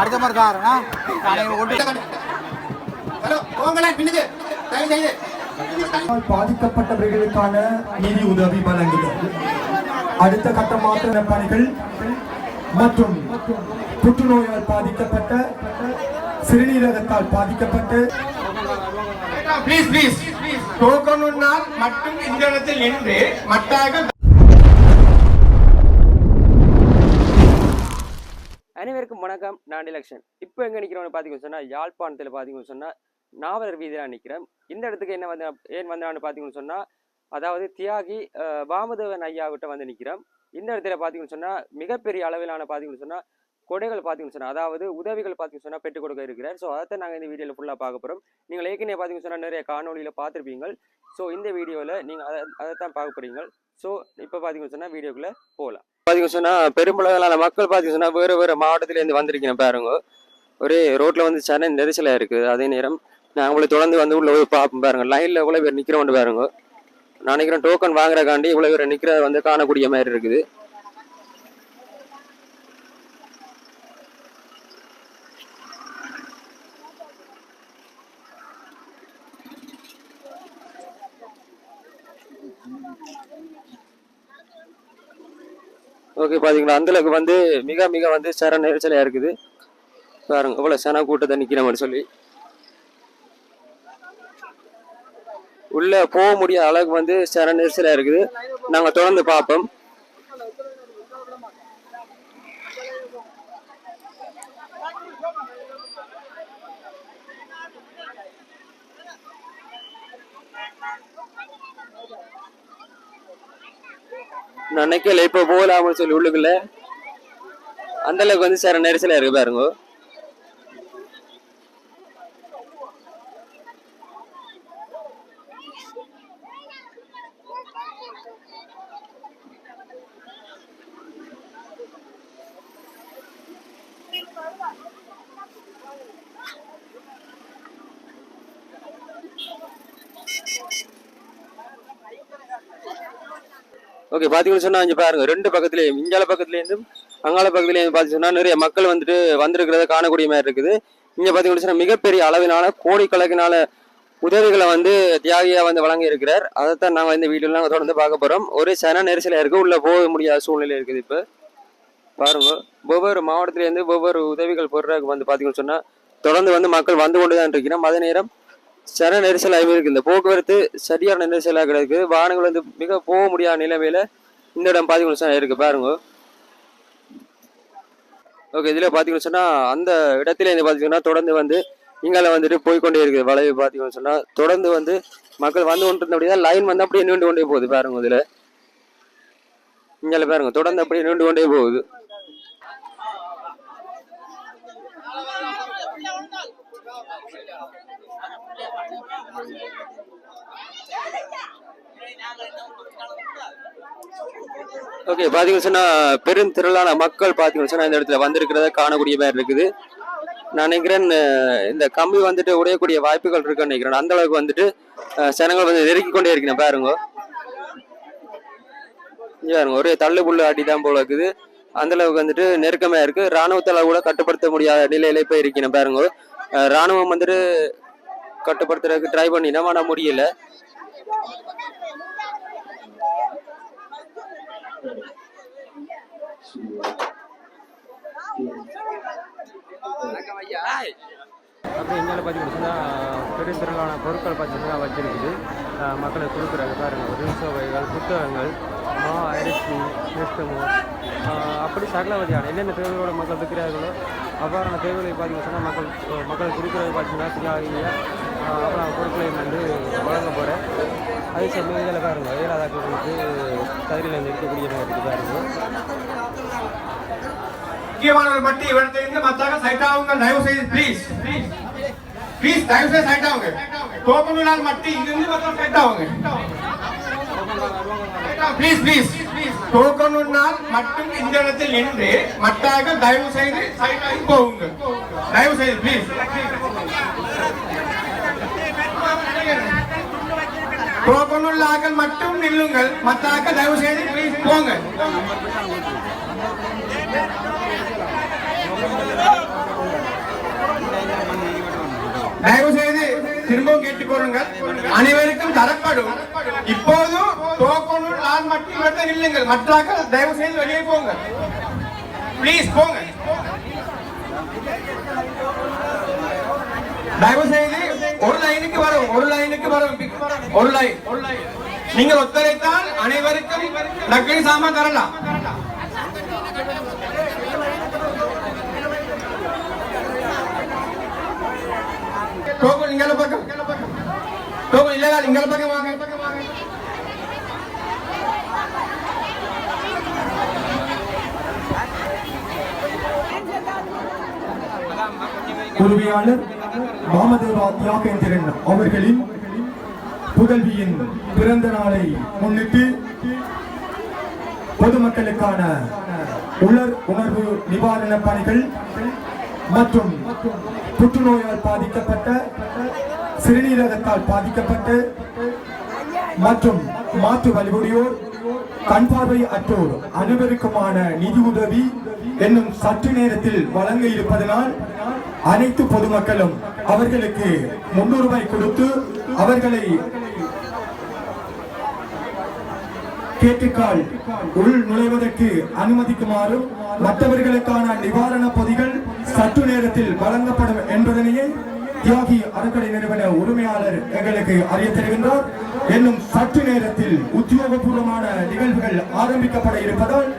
அடுத்த மாதிரி காரணா பாதிக்கப்பட்டவர்களுக்கான நிதி உதவி வழங்குதல்? அடுத்த கட்டமாக பணிகள் மற்றும் புற்றுநோயால் பாதிக்கப்பட்ட சிறுநீரகத்தால் பாதிக்கப்பட்ட ப்ளீஸ் ப்ளீஸ் டோக்கன் உன்னால் மட்டும் இந்த இடத்தில் நின்று மட்டாக அனைவருக்கும் வணக்கம். நான் டிலக்ஷன். இப்போ எங்கே நிற்கிறோம்னு பார்த்தீங்கன்னு சொன்னால் யாழ்ப்பாணத்தில் பார்த்தீங்கன்னு சொன்னால் நாவலர் வீதியில் நிற்கிறேன் இந்த இடத்துக்கு என்ன வந்து ஏன் வந்தான்னு பார்த்தீங்கன்னு சொன்னால் அதாவது தியாகி அஹ், வாமதேவன் ஐயாவிட்ட வந்து நிற்கிறோம் இந்த இடத்துல பார்த்தீங்கன்னு சொன்னால் மிகப்பெரிய அளவிலான பார்த்தீங்கன்னு சொன்னால் கொடைகள் பார்த்தீங்கன்னு சொன்னால் அதாவது உதவிகள் பார்த்தீங்கன்னு சொன்னால் பெற்றுக் கொடுக்க இருக்கிறார். ஸோ அதை நாங்கள் இந்த வீடியோவில் ஃபுல்லாக பார்க்க போகிறோம் நீங்கள் ஏற்கனவே பார்த்தீங்கன்னு சொன்னால் நிறைய காணொலியில் பார்த்துருப்பீங்க ஸோ இந்த வீடியோவில் நீங்கள் அதை அதை தான் பார்க்க போகிறீங்க ஸோ இப்போ பார்த்தீங்கன்னு சொன்னால் வீடியோக்குள்ளே போகலாம். பார்த்தீங்கன்னா சொன்னால் பெரும்பளவிலான மக்கள் பார்த்தீங்க சொன்னால் வேறு வேறு மாவட்டத்திலேருந்து வந்திருக்கீங்க பாருங்க. ஒரே ரோட்டில் வந்து சன நெரிசலாக இருக்குது அதே நேரம் நான் தொடர்ந்து வந்து உள்ள போய் பார்ப்போம் பாருங்க. லைனில் இவ்வளோ பேர் நிற்கிறோம் பாருங்க. நான் நினைக்கிறேன் டோக்கன் வாங்குறக்காண்டி இவ்வளோ பேர் நிற்கிறத வந்து காணக்கூடிய மாதிரி இருக்குது. ஓகே பாத்தீங்களா? அந்த அளவுக்கு வந்து மிக மிக வந்து சர நெரிசலாக இருக்குது. பாருங்க இவ்வளோ சன கூட்டத்தை நிற்கிற மாதிரி சொல்லி. உள்ள போக முடியாத அளவுக்கு வந்து சர நெரிசலாக இருக்குது. நாங்கள் தொடர்ந்து பார்ப்போம். நினைக்கல இப்போ போகலாம்னு சொல்லி உள்ளுக்குள்ள. அந்த அளவுக்கு வந்து சார் நெரிசலாக இருக்கு பாருங்க. ஓகே பார்த்தீங்கன்னு சொன்னால் இங்கே பாருங்க ரெண்டு பக்கத்துலேயும் இங்கால பக்கத்துலேருந்தும் அங்கால பக்கத்துலேருந்து பார்த்து சொன்னால் நிறைய மக்கள் வந்துட்டு வந்திருக்கிறத காணக்கூடிய மாதிரி இருக்குது. இங்கே பார்த்தீங்கன்னு சொன்னால் மிகப்பெரிய அளவினால கோடிக்கணக்கினால உதவிகளை வந்து தியாகியாக வந்து வழங்கி இருக்கிறார். அதைத்தான் நாங்கள் இந்த வீடியோல தொடர்ந்து பார்க்க போகிறோம் ஒரே சன நெரிசலா இருக்கு உள்ளே போக முடியாத சூழ்நிலை இருக்குது இப்போ. பாருங்க ஒவ்வொரு மாவட்டத்திலேருந்து ஒவ்வொரு உதவிகள் பொருளாக வந்து பார்த்தீங்கன்னு சொன்னால் தொடர்ந்து வந்து மக்கள் வந்து கொண்டு தான் இருக்கிறோம். அதே நேரம் சர நெரிசலாகவே இருக்குது இந்த போக்குவரத்து சரியான நெரிசலாக கிடக்கு வாகனங்கள் வந்து மிக போக முடியாத நிலைமையில இந்த இடம் பார்த்தீங்கன்னு சொன்னா இருக்கு. பாருங்க. ஓகே இதில் பார்த்தீங்கன்னு சொன்னால் அந்த இடத்துல இருந்து பார்த்தீங்கன்னா தொடர்ந்து வந்து இங்கால வந்துட்டு போய்க்கொண்டே இருக்குது வளைவு பார்த்தீங்கன்னு சொன்னால் தொடர்ந்து வந்து மக்கள் வந்து கொண்டு இருந்தபடியா லைன் வந்து அப்படியே நீண்டு கொண்டே போகுது. பாருங்க இதுல. இங்கால பாருங்க தொடர்ந்து அப்படியே நீண்டு கொண்டே போகுது. ஓகே பார்த்தீங்கன்னு சொன்னா பெரும் திரளான மக்கள் பார்த்தீங்கன்னு சொன்னா இந்த இடத்துல வந்திருக்கிறத காணக்கூடிய மாதிரி இருக்குது. நான் நினைக்கிறேன் இந்த கம்பி வந்துட்டு உடையக்கூடிய வாய்ப்புகள் இருக்குன்னு நினைக்கிறேன். அந்த அளவுக்கு வந்துட்டு சனங்கள் ஜனங்கள் வந்து நெருக்கி கொண்டே இருக்கிறேன் பாருங்க. பாருங்க ஒரே தள்ளு புல்லு அடி தான் போல இருக்குது. அந்த அளவுக்கு வந்துட்டு நெருக்கமாக இருக்கு. இராணுவத்தால் கூட கட்டுப்படுத்த முடியாத நிலையில போய் இருக்கிறேன் பாருங்க ராணுவம் வந்துட்டு கட்டுப்படுத்துறதுக்கு ட்ரை பண்ணினோம் ஆனால் முடியல. அப்புறம் எங்களால் பார்த்தீங்கன்னா பெருந்திரளான பொருட்கள் பார்த்தீங்கன்னா வச்சிருக்குது. அஹ் மக்களுக்கு கொடுக்குறாங்க பாருங்க. ரிசோவைகள் புத்தகங்கள் மா அரிசி நெஸ்டமோ. அப்படி சகலவதியான என்னென்ன தேவையோட மக்கள் இருக்கிறார்களோ அவ்வாறான தேவைகளை பார்த்தீங்கன்னா மக்கள் அஹ் மக்கள் கொடுக்குறது பார்த்தீங்கன்னா தியாகிய அப்புறம் பொருட்களையும் வந்து வழங்க போகிறேன் அதே சமயம் இதில் பாருங்க ஏழாதாக்களுக்கு தகுதியில் இருந்து இருக்கக்கூடிய மாதிரி பாருங்க. முக்கியமானவர் மட்டும் தெரிந்து மத்தாக சைட் ஆகுங்க தயவு செய்து ப்ளீஸ் ப்ளீஸ் தயவு செய்து சைட் ஆகுங்க டோக்கன் உன்னால் மட்டும் இங்கிருந்து மொத்தம் சைட் ஆகுங்க ப்ளீஸ் ப்ளீஸ் டோக்கன் மட்டும் இந்த இடத்தில் நின்று மட்டாக தயவு செய்து சைட் ஆகி போகுங்க தயவு செய்து ப்ளீஸ் டோக்கன் உள்ளாக்கள் மட்டும் நில்லுங்கள். மத்தாக்க தயவு செய்து ப்ளீஸ் போங்க தயவு திரும்பவும் கேட்டுக் கொள்ளுங்கள். அனைவருக்கும் தரப்படும். இப்போதும் தோக்கணும் நான் மட்டும் மட்டும் இல்லைங்கள் மற்றாக்கள் தயவு செய்து வெளியே போங்க பிளீஸ் போங்க தயவு செய்து ஒரு லைனுக்கு வரும் ஒரு லைனுக்கு வரும். ஒரு லைன் நீங்கள் ஒத்துழைத்தால் அனைவருக்கும் நக்கலி சாமான் தரலாம். டோக்கன் இங்கே பக்கம் டோக்கன் இல்ல இங்கே பக்கம் வாங்க உரிமையாளர் ராமதேவா தியாகேந்திரன் அவர்களின் புதல்வியின் பிறந்த நாளை முன்னிட்டு பொதுமக்களுக்கான உலர் உணர்வு நிவாரண பணிகள் மற்றும் புற்றுநோயால் பாதிக்கப்பட்ட சிறுநீரகத்தால் பாதிக்கப்பட்டு மற்றும் மாற்று வழிமுறையோர் கண் பார்வை அற்றோர் அனைவருக்குமான நிதி உதவி என்னும் சற்று நேரத்தில் வழங்க இருப்பதனால் அனைத்து பொதுமக்களும் அவர்களுக்கு முன்னுரிமை கொடுத்து அவர்களை கேட்டுக்கால் உள் நுழைவதற்கு அனுமதிக்குமாறும் மற்றவர்களுக்கான நிவாரண பொதிகள் சற்று நேரத்தில் வழங்கப்படும் என்பதனையே தியாகி அறக்கடை நிறுவன உரிமையாளர் எங்களுக்கு அறிய தருகின்றார். என்னும் சற்று நேரத்தில் உத்தியோகபூர்வமான நிகழ்வுகள் ஆரம்பிக்கப்பட இருப்பதால்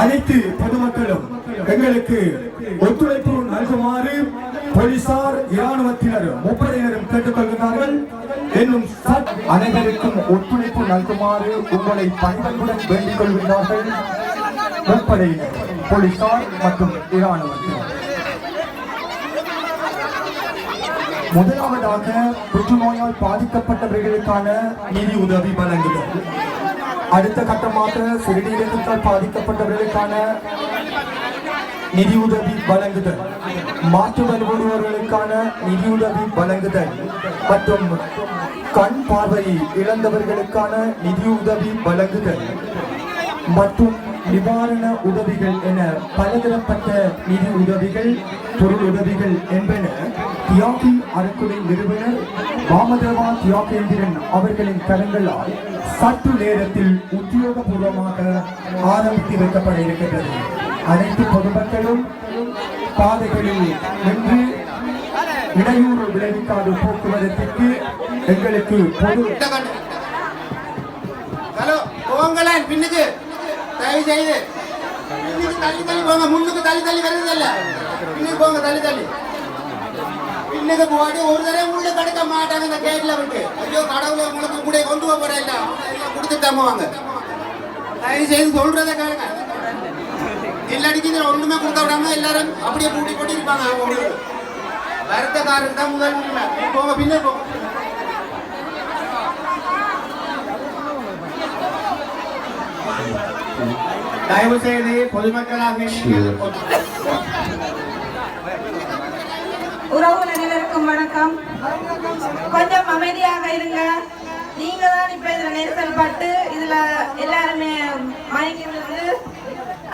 அனைத்து பொதுமக்களும் எங்களுக்கு ஒத்துழைப்பு நல்குமாறு போலீசார் இராணுவத்தினர் முப்படையினரும் கேட்டுக்கொள்கிறார்கள். என்னும் அனைவருக்கும் ஒத்துழைப்பு நல்குமாறு உங்களை பணிகளுடன் வேண்டிக் கொள்கின்றார்கள். முப்படையினர் போலீசார் மற்றும் இராணுவத்தினர் முதலாவதாக புற்றுநோயால் பாதிக்கப்பட்டவர்களுக்கான நிதி உதவி வழங்குதல். அடுத்த கட்டமாக சிறுநீரகத்தால் பாதிக்கப்பட்டவர்களுக்கான நிதியுதவி வழங்குதல். மாற்று வருபவர்களுக்கான நிதியுதவி வழங்குதல் மற்றும் கண் பார்வை இழந்தவர்களுக்கான நிதியுதவி வழங்குதல் மற்றும் நிவாரண உதவிகள் என பலதரப்பட்ட நிதி உதவிகள் பொருள் உதவிகள் என்பன தியாகி அறக்குறை நிறுவனர் வாமதேவா தியாகேந்திரன் அவர்களின் கரங்களால் சற்று நேரத்தில் உத்தியோகபூர்வமாக ஆரம்பித்து வைக்கப்பட இருக்கின்றது. அனைத்து பொதுமக்களும் பாதைகளில் நின்று இடையூறு விளைவிக்காத போக்குவரத்திற்கு எங்களுக்கு பொது ஹலோ போங்களேன் பின்னுக்கு தயவு செய்து பின்னுக்கு தள்ளி தள்ளி போங்க. முன்னுக்கு தள்ளி தள்ளி வருது இல்ல. பின்னுக்கு போங்க தள்ளி தள்ளி. பின்னுக்கு போட்டு ஒரு தடவை உள்ள கிடைக்க மாட்டாங்க இந்த கேட்ல விட்டு. ஐயோ கடவுளை உங்களுக்கு கூட கொண்டு போக போறேன் இல்ல. கொடுத்துட்டாங்க வாங்க தயவு செய்து சொல்றதை கேளுங்க. இல்லாட்டிக்கு இதுல ஒண்ணுமே கொடுக்க விடாம எல்லாரும் அப்படியே பூட்டி போட்டு இருப்பாங்க. அவங்க வருத்தக்காரருக்கு தான் முதல் உரிமை. போங்க பின்னே போங்க தயவு செய்து பொதுமக்களாக உறவுகள் அனைவருக்கும் வணக்கம். கொஞ்சம் அமைதியாக இருங்க. நீங்க தான் இப்ப இதுல நெரிசல் பட்டு இதுல எல்லாருமே மயக்கிருந்து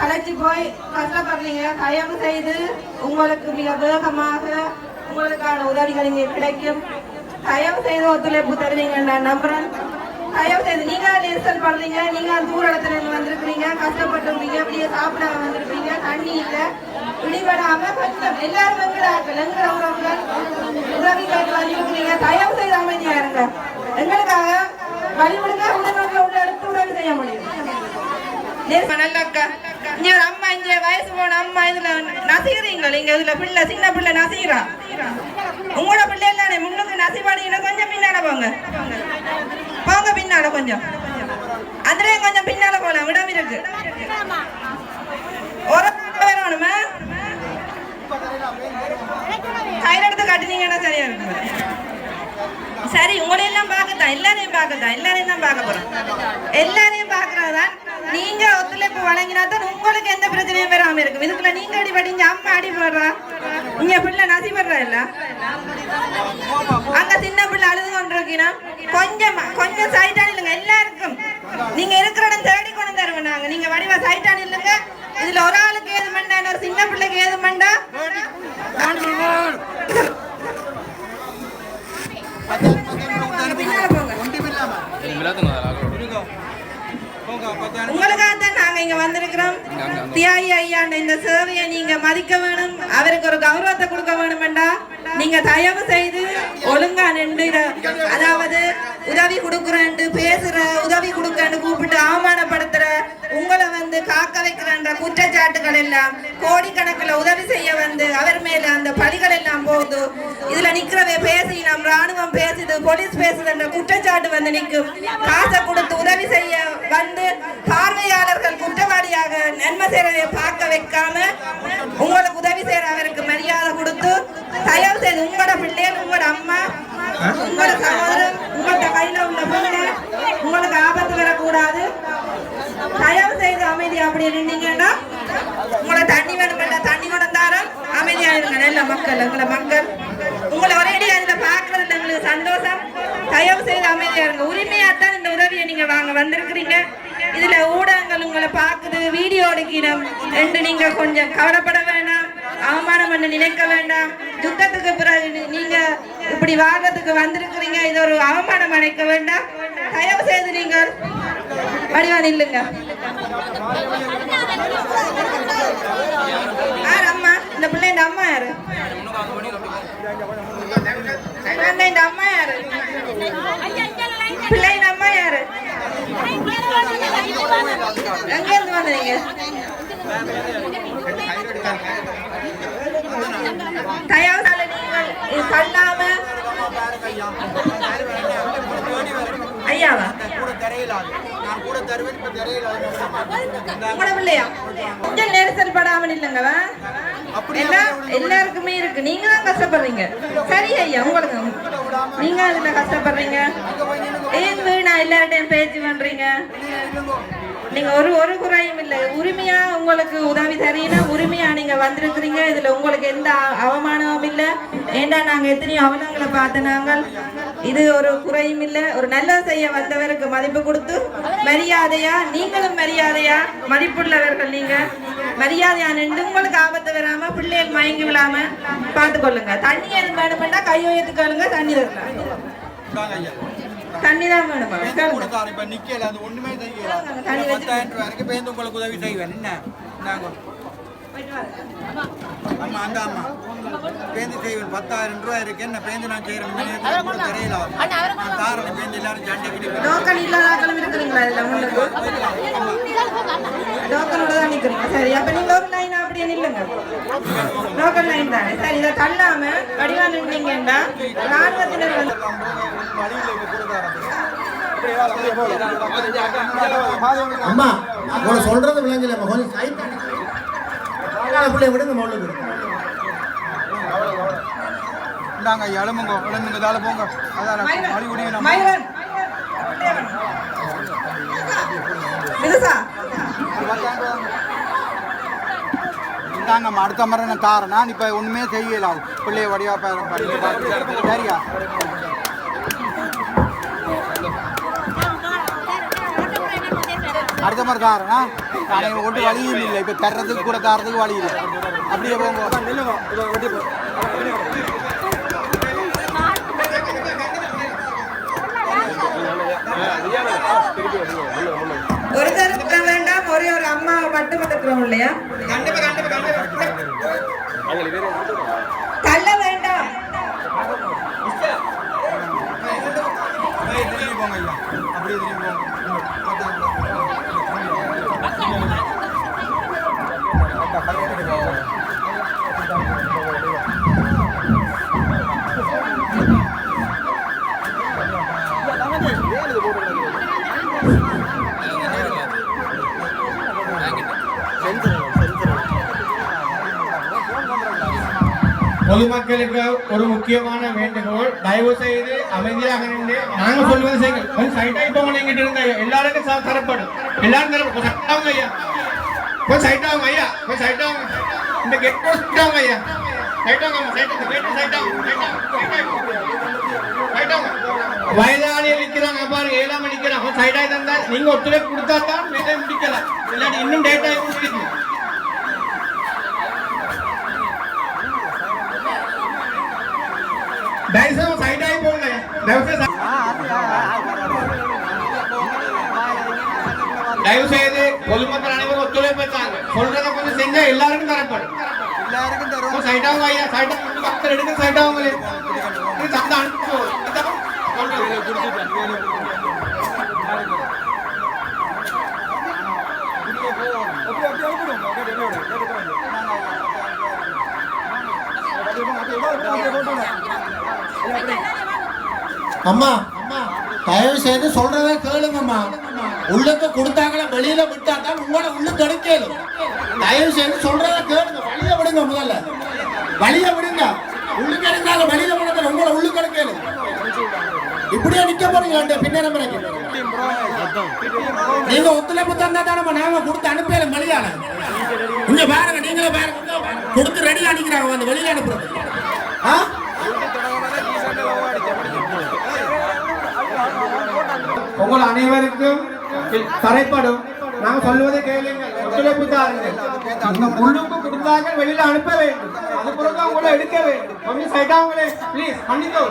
அழைச்சி போய் கஷ்டப்படுறீங்க தயவு செய்து உங்களுக்கு மிக வேகமாக உங்களுக்கான உதவிகள் இங்கே கிடைக்கும். தயவு செய்து ஒத்துழைப்பு தருவீங்க நான் நம்புறேன். தயவு செய்து நீங்க நெரிசல் படுறீங்க நீங்க தூர இடத்துல இருந்து வந்திருக்கிறீங்க. கஷ்டப்பட்டுருக்கீங்க இப்படியே சாப்பிட வந்திருக்கீங்க தண்ணி இல்லை. பிடிபடாம கொஞ்சம் எல்லாரும் எங்கடாக்கள் எங்கட உறவுகள் உதவி கேட்டு வந்திருக்கிறீங்க. தயவு செய்து அமைதியா இருங்க. எங்களுக்காக வழிவிடுங்க. உடனே உள்ள எடுத்து உதவி செய்ய முடியும். நேர்ம அக்கா. இங்க ஒரு அம்மா இங்க வயசு போன அம்மா இதுல நசிக்கிறீங்களா? இங்கே இதுல பிள்ளை சின்ன பிள்ளை நசிக்கிறா? உங்களோட பிள்ளை எல்லாம் முன்னுக்கு நசிபாடிங்கன்னா கொஞ்சம் பின்னால போங்க. போங்க பின்னால கொஞ்சம். அதுலயும் கொஞ்சம் பின்னால போலாம். இடம் இருக்கு. ஒரு ஆள் வரணுமா கையில எடுத்து கட்டினீங்கன்னா சரியா இருக்கும்? சரி உங்களையெல்லாம் பார்க்கத்தான். எல்லாரையும் பார்க்கத்தான். எல்லாரையும் தான் பார்க்க போறோம். எல்லாரையும் பார்க்கறதுதான் நீங்க ஒத்துழைப்பு வழங்கினா தான் உங்களுக்கு எந்த பிரச்சனையும் வராம இருக்கும். இதுக்குள்ள நீங்க அடிபடி இங்க அம்மா அடிபடுறா இங்க பிள்ளை நசிபடுறா இல்ல? அங்க சின்ன பிள்ளை அழுது கொண்டிருக்கீனா கொஞ்சம் கொஞ்சம் சைட்டான இல்லைங்க எல்லாருக்கும். நீங்க இருக்கிற இடம் தேடி கொண்டு தருவோம் நாங்க. நீங்க வடிவா சைட்டான இல்லைங்க. இதுல ஒரு ஆளுக்கு ஏது மண்டா இன்னொரு சின்ன பிள்ளைக்கு ஏது மண்டா? உங்களுக்காக தான் நாங்க இங்க வந்திருக்கிறோம். தியாகி ஐயாண்ட இந்த சேவையை நீங்க மதிக்க வேணும். அவருக்கு ஒரு கௌரவத்தை கொடுக்க வேணுமெண்டா. நீங்க தயவு செய்து ஒழுங்கா நின்று அதாவது உதவி கொடுக்குறேன்ட்டு பேசுற உதவி கொடுக்கன்னு கூப்பிட்டு அவமானப்படுத்துற உங்களை வந்து காக்க வைக்கிறன்ற குற்றச்சாட்டுகள் எல்லாம் கோடிக்கணக்கில் உதவி செய்ய வந்து அவர் மேல அந்த பழிகள் எல்லாம் போகுது. இதுல நிக்கிறவே பேசி நம் ராணுவம் பேசுது போலீஸ் பேசுதுன்ற குற்றச்சாட்டு வந்து நிற்கும். காசை கொடுத்து உதவி செய்ய வந்து பார்வையாளர்கள் குற்றவாளியாக நன்மை செய்யறதை பார்க்க வைக்காம உங்களுக்கு உதவி செய்யற அவருக்கு மரியாதை கொடுத்து தயவு செய்து உங்களோட பிள்ளைகள் உங்களோட அம்மா உங்களுக்கு சகோதரன் உங்களோட கையில உள்ள பிள்ளை உங்களுக்கு ஆபத்து வரக்கூடாது. தயவு செய்து அமைதி அப்படி நின்னீங்கன்னா உங்களை தண்ணி வேணுமெல்ல தண்ணி கொண்டு தாரம். அமைதியா இருங்க நல்ல மக்கள் எங்களை மக்கள். உங்களை ஒரேடியா இதுல பாக்குறதுல எங்களுக்கு சந்தோஷம். தயவு செய்து அமைதியா இருங்க. உரிமையாத்தான் இந்த உதவியை நீங்க வாங்க வந்திருக்கிறீங்க. இதுல ஊடகங்கள் உங்களை பாக்குது வீடியோ எடுக்கணும் என்று நீங்க கொஞ்சம் கவலைப்பட வேண்டாம் அவமானம் பண்ண நினைக்க வேண்டாம். துக்கத்துக்கு பிறகு நீ- நீங்க இப்படி வாழ்றதுக்கு வந்திருக்கிறீங்க. இது ஒரு அவமானம் அடைக்க வேண்டாம். தயவு செய்து நீங்கள் வடிவா நில்லுங்க. யார் அம்மா? இந்த பிள்ளைங்க அம்மா யாரு? அந்த இந்த அம்மா யாரு? பிள்ளைங்க அம்மா யாரு? எங்க இருந்து வந்தீங்க? செய்து நீங்கள் பண்ணாம ஐயாவா? கொஞ்சம் நெரிசல் படாமல் எல்லாருக்குமே இருக்கு. நீங்க தான் கஷ்டப்படுறீங்க. சரி ஐயா உங்களுக்கு நீங்க அதுல கஷ்டப்படுறீங்க? ஏன் வீணா எல்லார்ட்டையும் பேச்சு பண்றீங்க? நீங்க ஒரு ஒரு குறையும் இல்லை. உரிமையா உங்களுக்கு உதவி தரீங்கன்னா உரிமையா நீங்க வந்திருக்கிறீங்க. இதுல உங்களுக்கு எந்த அவமானமும் இல்லை. ஏண்டா நாங்க எத்தனையோ அவலங்களை பார்த்து நாங்கள். இது ஒரு குறையும் இல்லை. ஒரு நல்லது செய்ய வந்தவருக்கு மதிப்பு கொடுத்து மரியாதையா நீங்களும் மரியாதையா மதிப்புள்ளவர்கள் நீங்க. மரியாதையா நின்று உங்களுக்கு ஆபத்து வராம பிள்ளைகள் மயங்கி விழாம பார்த்துக்கொள்ளுங்க. தண்ணி எதுவும் வேணுமெண்டா கை உயர்த்துக்கொள்ளுங்க தண்ணி தரலாம். தண்ணி தான் வேணுமா கேளுங்க. இப்ப நிக்கல அது ஒண்ணுமே செய்யல. பத்தாயிரம் ரூபாய் வரைக்கும் பேருந்து உங்களுக்கு உதவி செய்வேன். என்ன? நாங்க அம்மா அந்த அம்மா. பேருந்து செய்வேன். பத்தாயிரம் ரூபாய் இருக்கு. என்ன பேருந்து நான் செய்யறேன் தெரியல. நான் பேருந்து எல்லாரும் சண்டைக்கு டோக்கன் இல்லாதாக்களும் இருக்கிறீங்களா இதுல டோக்கனோட தான் நிக்கிறீங்க. சரி அப்ப நீங்க ஒரு லைன் அப்படியே நில்லுங்க. டோக்கன் லைன் தானே? சரி இதை தள்ளாம வடிவா ராணுவத்தினர் வந்து அம்மா சொல்றது விளங்கல கொஞ்சம் சைட் பிள்ளைய விடுங்க மொழுக்கு இந்தாங்க எழுமுங்க எழுந்துங்க தால போங்க. அதான் மயிரன் விதுசா இந்தாங்கம்மா அடுத்த முறை நான் தாரேன். நான் இப்போ ஒன்றுமே செய்யல. பிள்ளைய வடிவா சரியா? அடுத்த மாதிரி தாரேனா நான் ஒட்டு வழியும் இல்லை. இப்போ தர்றதுக்கு கூட தாரதுக்கு வழி இல்லை. அப்படியே போங்க ஒரு தருக்க வேண்டாம் ஒரே ஒரு அம்மாவை மட்டும் எடுக்கிறோம் இல்லையா? தள்ள வேண்டாம். அப்படியே திரும்பி போங்க. பொதுமக்களுக்கு ஒரு முக்கியமான வேண்டுகோள். தயவு செய்து அமைதியாக நின்று நாங்க சொல்வது செய்யுங்கள். கொஞ்சம் சைட்டா இப்போ எங்கிட்ட இருங்க. எல்லாருக்கும் தரப்படும். எல்லாரும் தரப்படும் கொஞ்சம் சைட் ஆகுங்க ஐயா கொஞ்சம் சைட் ஆகுங்க ஐயா கொஞ்சம் சைட் ஆகுங்க இந்த கெட் சைட் ஆகுங்க ஐயா சைட் ஆகுங்க சைட் இந்த கேட் சைட் ஆகுங்க சைட் ஆகுங்க வயதாளிகள் நிக்கிறாங்க பாருங்க ஏழாம நிக்கிறாங்க கொஞ்சம் சைடா இருந்தா நீங்க ஒத்துழைப்பு கொடுத்தா தான் வேலையை முடிக்கலாம் இல்லாட்டி இன்னும் டேட்டா முடியுது దయచేసి సైడ్ అయిపోండి దయచేసి தயவு செய்து பொதுமக்கள் அனைவரும் ஒத்துழைப்பு வச்சாங்க சொல்றத கொஞ்சம் செஞ்சா எல்லாருக்கும் தரப்படும். எல்லாருக்கும் தரும். அப்போ சைட் ஆகும் ஐயா சைட் பக்கத்தில் எடுக்க சைட் ஆகுங்களே இது சத்தம் அனுப்பிச்சு அம்மா தயவு செய்து சொல்றதை கேளுங்கம்மா. உள்ளுக்கு கொடுத்தாங்களா வெளியில விட்டா தான் உங்களோட உள்ளு கிடைக்கலும் தயவு செய்து சொல்றத கேளுங்க. வழிய விடுங்க முதல்ல. வழிய விடுங்க. உள்ளுக்கு எடுக்காத வெளியில விடுங்க. உங்களோட உள்ளு கிடைக்கலும் இப்படியே நிக்க போறீங்க பின்னர் நீங்க ஒத்துழைப்பு தந்தா தானே நாங்க கொடுத்து அனுப்பல வெளியால இங்க பாருங்க நீங்களே பாருங்க. கொடுத்து ரெடி அடிக்கிறாங்க வந்து வெளியில அனுப்புறது. ஆ? உங்கள் அனைவருக்கும் தரைப்படும். நாங்க சொல்லுவதை கேளுங்கள். ஒத்துழைப்பு தாருங்கள். உள்ளுக்கு கொடுத்தார்கள் வெளியில அனுப்ப வேண்டும். அது பிறகு அவங்கள எடுக்க வேண்டும். கொஞ்சம் சைட்டா அவங்களே ப்ளீஸ் பண்ணிக்கோ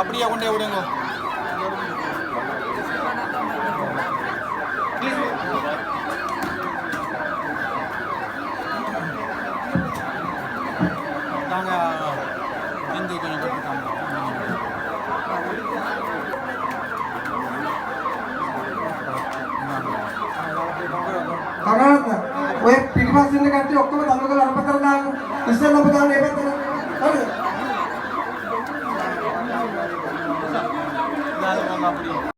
அப்படியே கொண்டே விடுங்க. தாங்க கொஞ்சம் శ్రీనివాసుని కంటే ఒక్క తమ్ముడు అనుపతున్నాను కృష్ణ నమ్ముతాను ఏమంటున్నాను